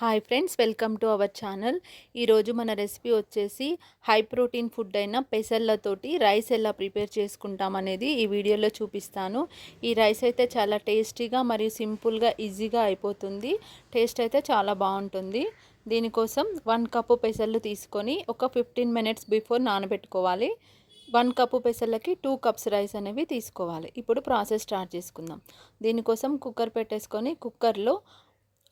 Hi friends welcome to our channel ఈరోజు మన recipe వచ్చేసి హై ప్రోటీన్ ఫుడ్ అయిన పెసర్లతోటి రైస్ ఎలా ప్రిపేర్ చేసుకుంటాం అనేది ఈ వీడియోలో చూపిస్తాను. ఈ రైస్ అయితే చాలా టేస్టీగా మరియు సింపుల్గా ఈజీగా అయిపోతుంది. టేస్ట్ అయితే చాలా బాగుంటుంది. దీనికోసం వన్ కప్పు పెసర్లు తీసుకొని ఒక ఫిఫ్టీన్ మినిట్స్ బిఫోర్ నానబెట్టుకోవాలి. వన్ కప్పు పెసర్లకి టూ కప్స్ రైస్ అనేవి తీసుకోవాలి. ఇప్పుడు ప్రాసెస్ స్టార్ట్ చేసుకుందాం. దీనికోసం కుక్కర్ పెట్టేసుకొని కుక్కర్లో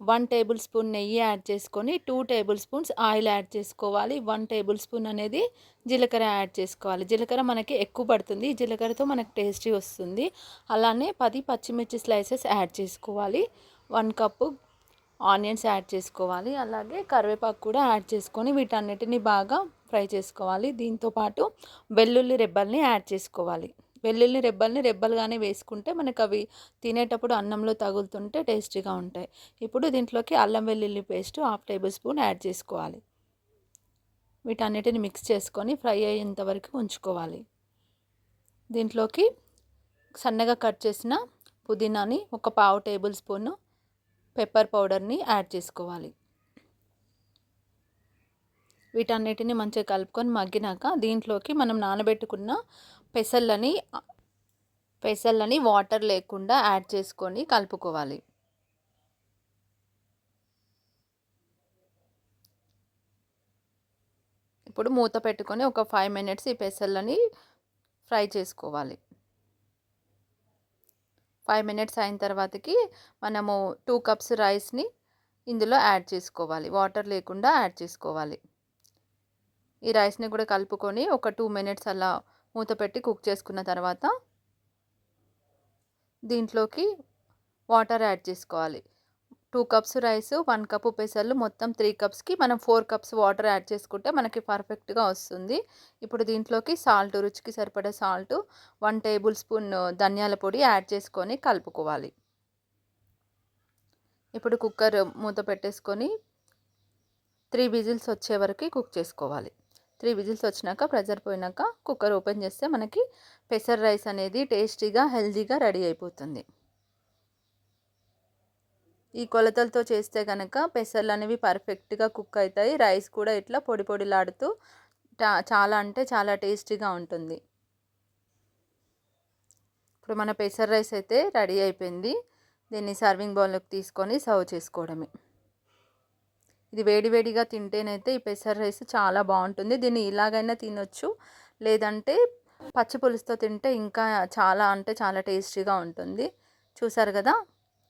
వన్ టేబుల్ స్పూన్ నెయ్యి యాడ్ చేసుకొని two tablespoons oil add చేసుకోవాలి. వన్ టేబుల్ స్పూన్ అనేది జీలకర్ర యాడ్ చేసుకోవాలి. జీలకర్ర మనకి ఎక్కువ పడుతుంది. జీలకర్రతో మనకి టేస్టీ వస్తుంది. అలానే పది పచ్చిమిర్చి స్లైసెస్ యాడ్ చేసుకోవాలి. వన్ కప్పు ఆనియన్స్ యాడ్ చేసుకోవాలి. అలాగే కరివేపాకు కూడా యాడ్ చేసుకొని వీటన్నిటిని బాగా ఫ్రై చేసుకోవాలి. దీంతోపాటు వెల్లుల్లి రెబ్బల్ని యాడ్ చేసుకోవాలి. వెల్లుల్లి రెబ్బల్ని రెబ్బలుగానే వేసుకుంటే మనకు అవి తినేటప్పుడు అన్నంలో తగులుతుంటే టేస్టీగా ఉంటాయి. ఇప్పుడు దీంట్లోకి అల్లం వెల్లుల్లి paste half tablespoon add చేసుకోవాలి. వీటన్నిటిని మిక్స్ చేసుకొని ఫ్రై అయ్యేంత వరకు ఉంచుకోవాలి. దీంట్లోకి సన్నగా కట్ చేసిన పుదీనాని ఒక పావు టేబుల్ స్పూన్ పెప్పర్ పౌడర్ని యాడ్ చేసుకోవాలి. వీటన్నిటిని మంచిగా కలుపుకొని మగ్గినాక దీంట్లోకి మనం నానబెట్టుకున్న పెసల్లని పెసల్లని వాటర్ లేకుండా యాడ్ చేసుకొని కలుపుకోవాలి. ఇప్పుడు మూత పెట్టుకొని ఒక ఫైవ్ మినిట్స్ ఈ పెసల్లని ఫ్రై చేసుకోవాలి. ఫైవ్ మినిట్స్ అయిన తర్వాతకి మనము టూ కప్స్ రైస్ని ఇందులో యాడ్ చేసుకోవాలి. వాటర్ లేకుండా యాడ్ చేసుకోవాలి. ఈ రైస్ని కూడా కలుపుకొని ఒక టూ మినిట్స్ అలా మూత పెట్టి కుక్ చేసుకున్న తర్వాత దీంట్లోకి వాటర్ యాడ్ చేసుకోవాలి. Two cups rice one cup పెసర్లు మొత్తం త్రీ కప్స్కి మనం ఫోర్ కప్స్ వాటర్ యాడ్ చేసుకుంటే మనకి పర్ఫెక్ట్గా వస్తుంది. ఇప్పుడు దీంట్లోకి సాల్ట్ రుచికి సరిపడే సాల్ట్ వన్ టేబుల్ స్పూన్ ధనియాల పొడి యాడ్ చేసుకొని కలుపుకోవాలి. ఇప్పుడు కుక్కర్ మూత పెట్టేసుకొని త్రీ విజిల్స్ వచ్చే వరకు కుక్ చేసుకోవాలి. త్రీ విజిల్స్ వచ్చినాక ప్రెజర్ పోయినాక కుక్కర్ ఓపెన్ చేస్తే మనకి పెసర్ రైస్ అనేది టేస్టీగా హెల్దీగా రెడీ అయిపోతుంది. ఈ కొలతలతో చేస్తే కనుక పెసర్లు అనేవి పర్ఫెక్ట్గా కుక్ అవుతాయి. రైస్ కూడా ఇట్లా పొడి పొడిలాడుతూ చాలా అంటే చాలా టేస్టీగా ఉంటుంది. ఇప్పుడు మన పెసర్ రైస్ అయితే రెడీ అయిపోయింది. దీన్ని సర్వింగ్ బౌల్లోకి తీసుకొని సర్వ్ చేసుకోవడమే. ఇది వేడివేడిగా తింటేనైతే ఈ పెసర రైస్ చాలా బాగుంటుంది. దీన్ని ఇలాగైనా తినొచ్చు. లేదంటే పచ్చి పులుసుతో తింటే ఇంకా చాలా అంటే చాలా టేస్టీగా ఉంటుంది. చూసారు కదా?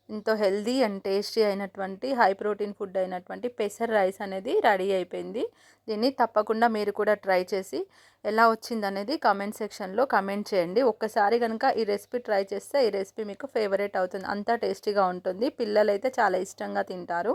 ఎంతో హెల్దీ అండ్ టేస్టీ అయినటువంటి హై ప్రోటీన్ ఫుడ్ అయినటువంటి పెసర్ రైస్ అనేది రెడీ అయిపోయింది. దీన్ని తప్పకుండా మీరు కూడా ట్రై చేసి ఎలా వచ్చిందనేది కమెంట్ సెక్షన్లో కమెంట్ చేయండి. ఒక్కసారి కనుక ఈ రెసిపీ ట్రై చేస్తే ఈ రెసిపీ మీకు ఫేవరెట్ అవుతుంది. అంతా టేస్టీగా ఉంటుంది. పిల్లలైతే చాలా ఇష్టంగా తింటారు.